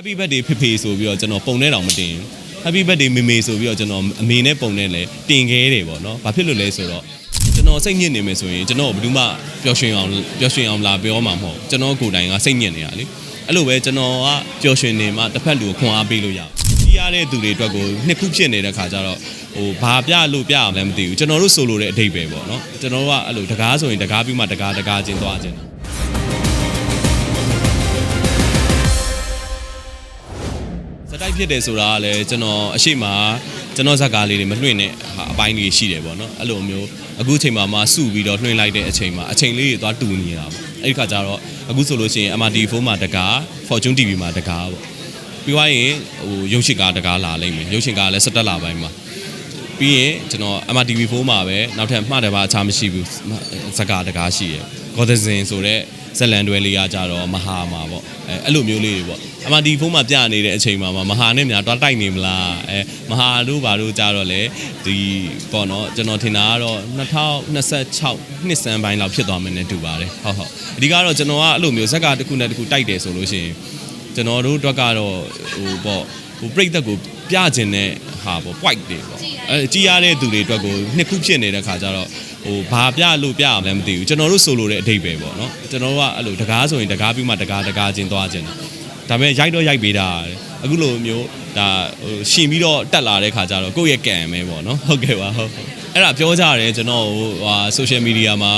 Happy birthday ဖေဖေဆိုပြီးတော့ကျွန်တော်ပုံနဲ့တောင်မတင်ဘူး Happy birthday မေမေဆိုပြီးတော့ကျွန်တော်အမေနဲ့ပုံနဲ့လည်းတင်ခဲ့တယ်ပေါ့နော်ဘာဖြစ်လို့လဲဆိုတော့ကျွန်တော်စိတ်ညစ်နေမယ်ဆိုရင်ကျွန်တော်ဘယ်သူမှပျော်ရွှင်အောင်ပျော်ရွှင်အောင်လာပြောမှာမဟုတ်ကျွန်တော်ကိုယ်တိုင်ကစိတ်ညစ်နေတာလေအဲ့လိုပဲကျွန်တော်ကပျော်ရွှင်နေမှတစ်ဖက်လူကိုခွန်အားပေးလို့ရအောင်ကြီးရတဲ့သူတွေအတွက်ကိုနှစ်ခုဖြစ်နေတဲ့ခါကျတော့ဟိုဘာပြလို့ပြအောင်လည်းမသိဘူးကျွန်တော်တို့ဆိုလိုတဲ့အဓိပ္ပာယ်ပေါ့နော်ကျွန်တော်တို့ကအဲ့လိုတကားဆိုရင်တကားပြီးမှတကားတကားချင်းသွားခြင်း ဖြစ်တယ်ဆိုတာကလည်းကျွန်တော်အရှိမကျွန်တော်ဇက်ကားလေးတွေမလွှင့်တဲ့ဟာအပိုင်းလေးရှိတယ်ပေါ့နော်အဲ့လိုမျိုးအခုချိန်မှာမှစုပြီးတော့လွှင့်လိုက်တဲ့အချိန်မှာအချိန်လေးတွေသွားတူနေတာပေါ့အဲ့ဒီခါကျတော့အခုဆိုလို့ရှိရင် MRT4 မှာတကား Fortune TV မှာတကားပေါ့ပြီးသွားရင်ဟိုရုပ်ရှင်ကားတကားလာလိမ့်မယ်ရုပ်ရှင်ကားလည်း17လပိုင်းမှာပြီးရင်ကျွန်တော် MRTV4 မှာပဲနောက်ထပ်မှတ်တယ်ပါအခြားမရှိဘူးဇက်ကားတကားရှိရယ်ဂေါ်ဒဇင်ဆိုတဲ့ ဇက်လန်တွဲလေးကကြတော့မဟာမှာပေါ့အဲအဲ့လိုမျိုးလေးတွေပေါ့အမဒီဖုန်းမှာပြနေတဲ့အချိန်မှာမဟာနဲ့များတွားတိုက်နေမလားအဲမဟာတို့ဘာတို့ကြတော့လေဒီပေါ့နော်ကျွန်တော်ထင်တာကတော့2026နှစ်စန်းပိုင်းလောက်ဖြစ်သွားမယ်နဲ့တူပါတယ်ဟုတ်ဟုတ်အဓိကတော့ကျွန်တော်ကအဲ့လိုမျိုးဇက်ကတစ်ခုနဲ့တစ်ခုတိုက်တယ်ဆိုလို့ရှိရင်ကျွန်တော်တို့အတွက်ကတော့ဟိုပေါ့ဟိုပြိတ်သက်ကို ပြခြင်းတဲ့ဟာပေါ့ white တွေပေါ့အဲကြီးရတဲ့သူတွေအတွက်ကိုနှစ်ခုဖြစ်နေတဲ့ခါကျတော့ဟိုဘာပြလို့ပြအောင်လည်းမသိဘူးကျွန်တော်တို့ဆိုလိုတဲ့အဓိပ္ပာယ်ပေါ့နော်ကျွန်တော်တို့ကအဲ့လိုတကားဆိုရင်တကားပြီးမှတကားတကားချင်းသွားခြင်းတာဒါပေမဲ့ရိုက်တော့ရိုက်ပေးတာအခုလိုမျိုးဒါဟိုရှင်ပြီးတော့တက်လာတဲ့ခါကျတော့ကိုယ့်ရဲ့ကံပဲပေါ့နော်ဟုတ်ကဲ့ပါဟုတ်အဲ့ဒါပြောကြတယ်ကျွန်တော်ဟိုဟာ social media မှာ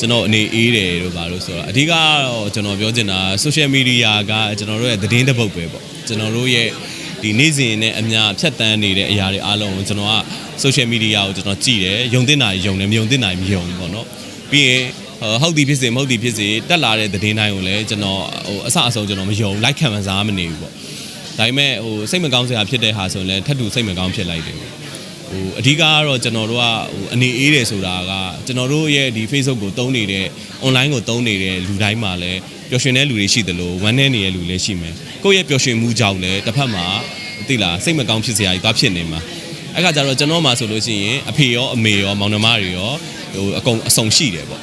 ကျွန်တော်အနေအေးတယ်တို့ပါလို့ဆိုတော့အဓိကကတော့ကျွန်တော်ပြောချင်တာ social media ကကျွန်တော်တို့ရဲ့သတင်းတစ်ပုဒ်ပဲပေါ့ကျွန်တော်တို့ရဲ့ ဒီနေ့စဉ်နဲ့အများဖြတ်တန်းနေတဲ့အရာတွေအားလုံးကိုကျွန်တော်က social media ကိုကျွန်တော်ကြည့်တယ်ယုံတင်တာယုံတယ်မယုံတင်တာမယုံဘူးပေါ့နော်ပြီးရင်ဟုတ်သည်ဖြစ်စေမဟုတ်သည်ဖြစ်စေတက်လာတဲ့သတင်းတိုင်းကိုလည်းကျွန်တော်ဟိုအဆအဆုံးကျွန်တော်မယုံလိုက်ခံမစားမနေဘူးပေါ့ဒါပေမဲ့ဟိုစိတ်မကောင်းစရာဖြစ်တဲ့ဟာဆိုရင်လည်းထပ်တူစိတ်မကောင်းဖြစ်လိုက်တယ်ပေါ့ ဟိုအဓိကကတော့ကျွန်တော်တို့ကဟိုအနေအေးတယ်ဆိုတာကကျွန်တော်တို့ရဲ့ဒီ Facebook ကိုတုံးနေတဲ့ online ကိုတုံးနေတဲ့လူတိုင်းမှာလည်းပျော်ရွှင်တဲ့လူတွေရှိသလိုဝမ်းနည်းနေတဲ့လူလည်းရှိမယ်ကိုယ့်ရဲ့ပျော်ရွှင်မှုကြောင့်လည်းတစ်ဖက်မှာသိလားစိတ်မကောင်းဖြစ်စရာကြီးသွားဖြစ်နေမှာအဲ့ခါကျတော့ကျွန်တော်မှဆိုလို့ရှိရင်အဖေရောအမေရောမောင်နှမတွေရောဟိုအကုန်အဆုံရှိတယ်ပေါ့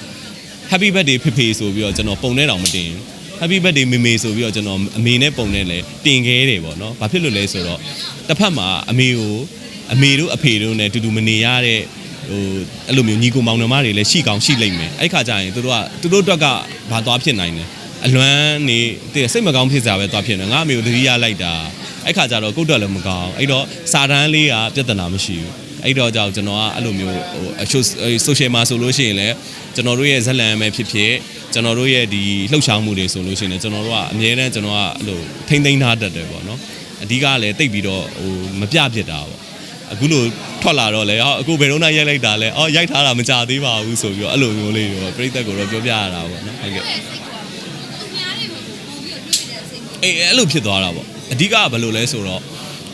Happy birthday ဖေဖေဆိုပြီးတော့ကျွန်တော်ပုံနဲ့တောင်မတင်ဘူး Happy birthday မေမေဆိုပြီးတော့ကျွန်တော်အမေနဲ့ပုံနဲ့လည်းတင်ခဲ့တယ်ပေါ့နော်ဘာဖြစ်လို့လဲဆိုတော့တစ်ဖက်မှာအမေကို အမေတို့အဖေတို့နဲ့တူတူမနေရတဲ့ဟိုအဲ့လိုမျိုးညီကိုမောင်နှမတွေလည်းရှိကောင်းရှိလိမ့်မယ်အဲ့ခါကျရင်သူတို့ကသူတို့အတွက်ကဘာသွားဖြစ်နိုင်လဲအလွမ်းနေတည်စိတ်မကောင်းဖြစ်စရာပဲသွားဖြစ်နေငါအမေကိုသတိရလိုက်တာအဲ့ခါကျတော့ကိုယ့်အတွက်လည်းမကောင်းအဲ့တော့စာတန်းလေးကပြဿနာမရှိဘူးအဲ့တော့ကြောင့်ကျွန်တော်ကအဲ့လိုမျိုးဟိုအချို့ social မှာဆိုလို့ရှိရင်လည်းကျွန်တော်တို့ရဲ့ဇက်လန်ပဲဖြစ်ဖြစ်ကျွန်တော်တို့ရဲ့ဒီလှုပ်ရှားမှုတွေဆိုလို့ရှိရင်လည်းကျွန်တော်တို့ကအများတန်းကျွန်တော်ကအဲ့လိုထိမ့်သိမ်းထားတတ်တယ်ပေါ့နော်အဓိကကလည်းတိတ်ပြီးတော့ဟိုမပြဖြစ်တာပေါ့ အခုလိုထွက်လာတော့လေဟောအခုဘယ်တော့မှရိုက်လိုက်တာလဲအော်ရိုက်ထားတာမကြသေးပါဘူးဆိုပြီးတော့အဲ့လိုမျိုးလေးတွေပြိသက်ကိုတော့ပြောပြရတာပေါ့နော်ဟုတ်ကဲ့အေးအဲ့လိုဖြစ်သွားတာပေါ့အဓိကကဘယ်လိုလဲဆိုတော့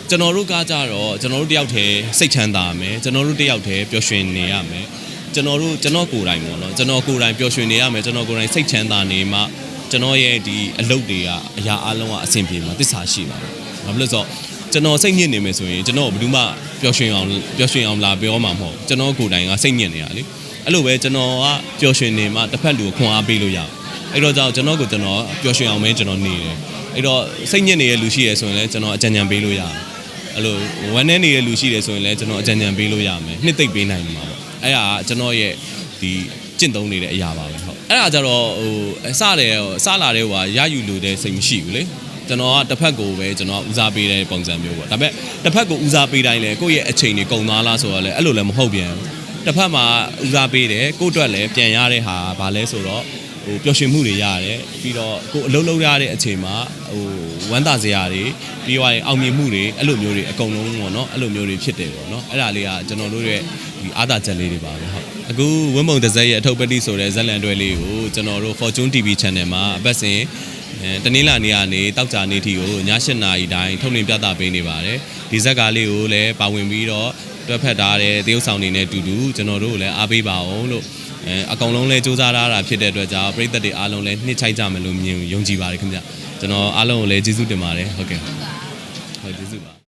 ကျွန်တော်တို့ကကြတော့ကျွန်တော်တို့တယောက်တည်းစိတ်ချမ်းသာမယ်ကျွန်တော်တို့တယောက်တည်းပျော်ရွှင်နေရမယ်ကျွန်တော်တို့ကျွန်တော်ကိုယ်တိုင်ပေါ့နော်ကျွန်တော်ကိုယ်တိုင်ပျော်ရွှင်နေရမယ်ကျွန်တော်ကိုယ်တိုင်စိတ်ချမ်းသာနေမှကျွန်တော်ရဲ့ဒီအလုပ်တွေကအရာအလုံးကအဆင်ပြေမှာသစ္စာရှိပါတယ်ဘာဖြစ်လို့လဲဆိုတော့ ကျွန်တော်စိတ်ညစ်နေမယ်ဆိုရင်ကျွန်တော်ဘယ်သူမှပျော်ရွှင်အောင်ပျော်ရွှင်အောင်လာပြောမှာမဟုတ်ကျွန်တော်ကိုယ်တိုင်ကစိတ်ညစ်နေတာလေအဲ့လိုပဲကျွန်တော်ကပျော်ရွှင်နေမှတစ်ဖက်လူကိုခွန်အားပေးလို့ရအောင်အဲ့တော့ကြောင့်ကျွန်တော်ကိုကျွန်တော်ပျော်ရွှင်အောင်ပဲကျွန်တော်နေတယ်အဲ့တော့စိတ်ညစ်နေတဲ့လူရှိရဆိုရင်လည်းကျွန်တော်အကြံဉာဏ်ပေးလို့ရတယ်အဲ့လိုဝမ်းနည်းနေတဲ့လူရှိတယ်ဆိုရင်လည်းကျွန်တော်အကြံဉာဏ်ပေးလို့ရမယ်နှစ်သိမ့်ပေးနိုင်မှာပေါ့အဲ့ဒါကကျွန်တော်ရဲ့ဒီကျင့်သုံးနေတဲ့အရာပါပဲဟုတ်အဲ့ဒါကြတော့ဟိုအစတယ်စလာတဲ့ဟိုရယူလို့တဲ့စိတ်မရှိဘူးလေ ကျွန်တော်ကတစ်ဖက်ကိုပဲကျွန်တော်ဦးစားပေးတဲ့ပုံစံမျိုးပေါ့ဒါပေမဲ့တစ်ဖက်ကိုဦးစားပေးတိုင်းလဲကိုယ့်ရဲ့အချိန်တွေကုန်သွားလားဆိုတော့လဲအဲ့လိုလည်းမဟုတ်ပြန်ဘူးတစ်ဖက်မှာဦးစားပေးတယ်ကိုယ့်အတွက်လည်းပြန်ရတဲ့ဟာဘာလဲဆိုတော့ဟိုပျော်ရွှင်မှုတွေရတယ်ပြီးတော့ကိုယ်အလုံးလုံးရတဲ့အချိန်မှာဟိုဝမ်းသာစရာတွေပြီးတော့အောင်မြင်မှုတွေအဲ့လိုမျိုးတွေအကုန်လုံးပေါ့နော်အဲ့လိုမျိုးတွေဖြစ်တယ်ပေါ့နော်အဲ့ဒါလေးကကျွန်တော်တို့ရဲ့ဒီအာသာချက်လေးတွေပါပဲဟုတ်အခုဝင်းမုံတစ်စက်ရဲ့အထုပ်ပတိဆိုတဲ့ဇက်လန်တွဲလေးကိုကျွန်တော်တို့ Fortune TV Channel မှာအပတ်စဉ် အဲတနင်္လာနေ့ကနေတောက်ကြနေ့ထိကိုည7:00နာရီတိုင်းထုတ်လွှင့်ပြသပေးနေပါတယ်ဒီဇက်ကားလေးကိုလည်းပါဝင်ပြီးတော့တွဲဖက်ထားတဲ့တရုတ်ဆောင်နေနဲ့တူတူကျွန်တော်တို့ကိုလည်းအားပေးပါအောင်လို့အဲအကောင်လုံးလဲစူးစမ်းထားတာဖြစ်တဲ့အတွက်ကြောင့်ပြည်သက်တွေအားလုံးလည်းနှစ်ချိုက်ကြမယ်လို့မြင်ယုံကြည်ပါတယ်ခင်ဗျကျွန်တော်အားလုံးကိုလည်းကျေးဇူးတင်ပါတယ်ဟုတ်ကဲ့ဟုတ်ကျေးဇူးပါ